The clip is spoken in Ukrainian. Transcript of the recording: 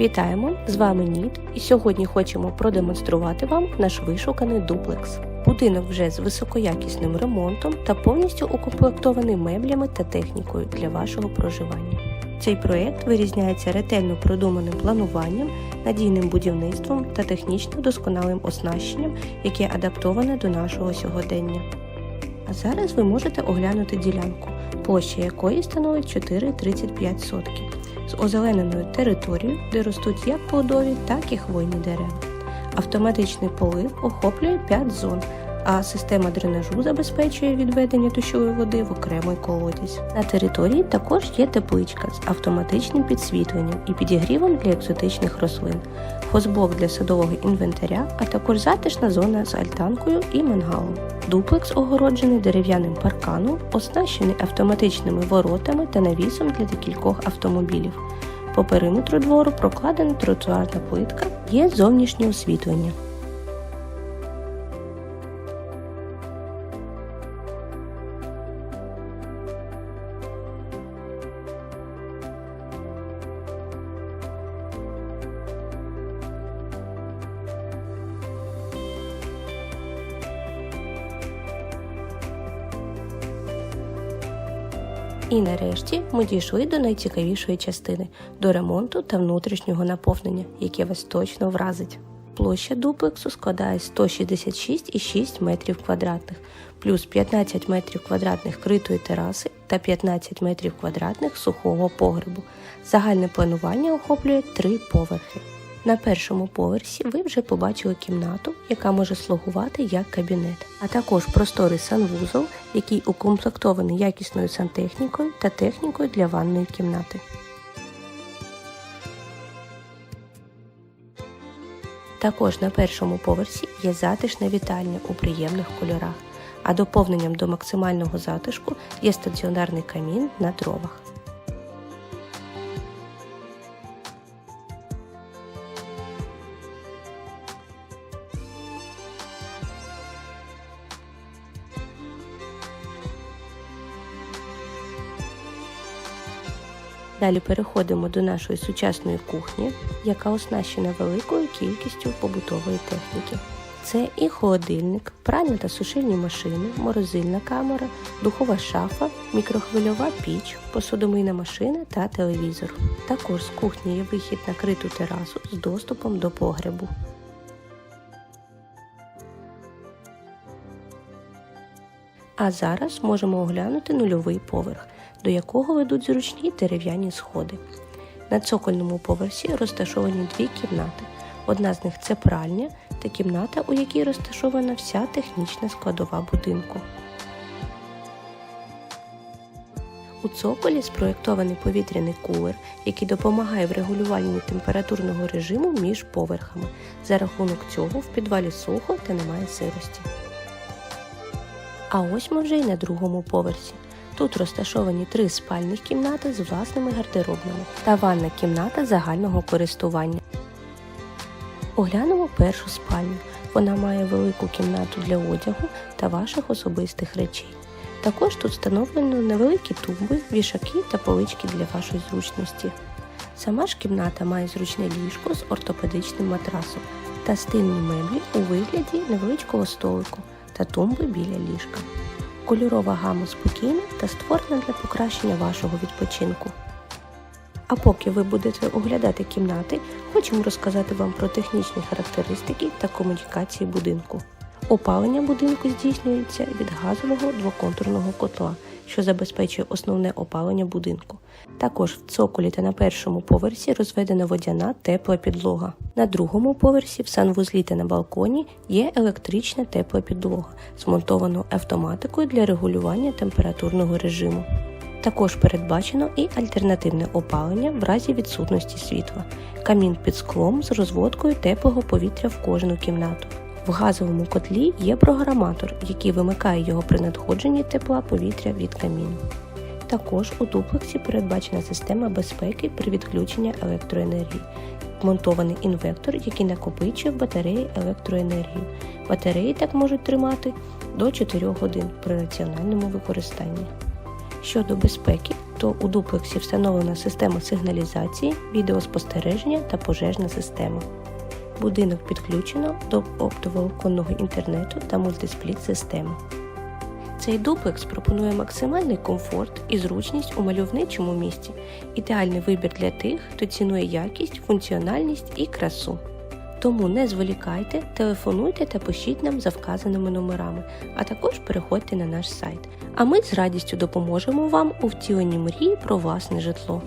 Вітаємо! З вами Ніт, і сьогодні хочемо продемонструвати вам наш вишуканий дуплекс. Будинок вже з високоякісним ремонтом та повністю укомплектований меблями та технікою для вашого проживання. Цей проєкт вирізняється ретельно продуманим плануванням, надійним будівництвом та технічно досконалим оснащенням, яке адаптоване до нашого сьогодення. А зараз ви можете оглянути ділянку, площа якої становить 4,35 сотки, озелененою територією, де ростуть як плодові, так і хвойні дерева. Автоматичний полив охоплює 5 зон, а система дренажу забезпечує відведення дощової води в окремий колодязь. На території також є тепличка з автоматичним підсвітленням і підігрівом для екзотичних рослин, хозблок для садового інвентаря, а також затишна зона з альтанкою і мангалом. Дуплекс огороджений дерев'яним парканом, оснащений автоматичними воротами та навісом для декількох автомобілів. По периметру двору прокладена тротуарна плитка, є зовнішнє освітлення. І нарешті ми дійшли до найцікавішої частини до ремонту та внутрішнього наповнення, яке вас точно вразить. Площа дуплексу складає 166,6 метрів квадратних, плюс 15 метрів квадратних критої тераси та 15 метрів квадратних сухого погребу. Загальне планування охоплює три поверхи. На першому поверсі ви вже побачили кімнату, яка може слугувати як кабінет, а також просторий санвузол, який укомплектований якісною сантехнікою та технікою для ванної кімнати. Також на першому поверсі є затишна вітальня у приємних кольорах, а доповненням до максимального затишку є стаціонарний камін на дровах. Далі переходимо до нашої сучасної кухні, яка оснащена великою кількістю побутової техніки. Це і холодильник, пральні та сушильні машини, морозильна камера, духова шафа, мікрохвильова піч, посудомийна машина та телевізор. Також з кухні є вихід на криту терасу з доступом до погребу. А зараз можемо оглянути нульовий поверх, до якого ведуть зручні дерев'яні сходи. На цокольному поверсі розташовані дві кімнати. Одна з них це пральня та кімната, у якій розташована вся технічна складова будинку. У цоколі спроєктований повітряний кулер, який допомагає в регулюванні температурного режиму між поверхами. За рахунок цього в підвалі сухо та немає сирості. А ось ми вже й на другому поверсі. Тут розташовані три спальних кімнати з власними гардеробними та ванна кімната загального користування. Оглянемо першу спальню. Вона має велику кімнату для одягу та ваших особистих речей. Також тут встановлено невеликі тумби, вішаки та полички для вашої зручності. Сама ж кімната має зручне ліжко з ортопедичним матрасом та стильні меблі у вигляді невеличкого столику та тумби біля ліжка. Кольорова гама спокійна та створена для покращення вашого відпочинку. А поки ви будете оглядати кімнати, хочемо розказати вам про технічні характеристики та комунікації будинку. Опалення будинку здійснюється від газового двоконтурного котла, що забезпечує основне опалення будинку. Також в цоколі та на першому поверсі розведена водяна тепла підлога. На другому поверсі в санвузлі та на балконі є електрична тепла підлога, змонтована автоматикою для регулювання температурного режиму. Також передбачено і альтернативне опалення в разі відсутності світла, камін під склом з розводкою теплого повітря в кожну кімнату. В газовому котлі є програматор, який вимикає його при надходженні тепла повітря від каміну. Також у дуплексі передбачена система безпеки при відключенні електроенергії, вмонтований інвектор, який накопичує в батареї електроенергію. Батареї так можуть тримати до 4 годин при раціональному використанні. Щодо безпеки, то у дуплексі встановлена система сигналізації, відеоспостереження та пожежна система. Будинок підключено до оптоволоконного інтернету та мультиспліт системи. Цей дуплекс пропонує максимальний комфорт і зручність у мальовничому місті, ідеальний вибір для тих, хто цінує якість, функціональність і красу. Тому не зволікайте, телефонуйте та пишіть нам за вказаними номерами, а також переходьте на наш сайт. А ми з радістю допоможемо вам у втіленні мрії про власне житло.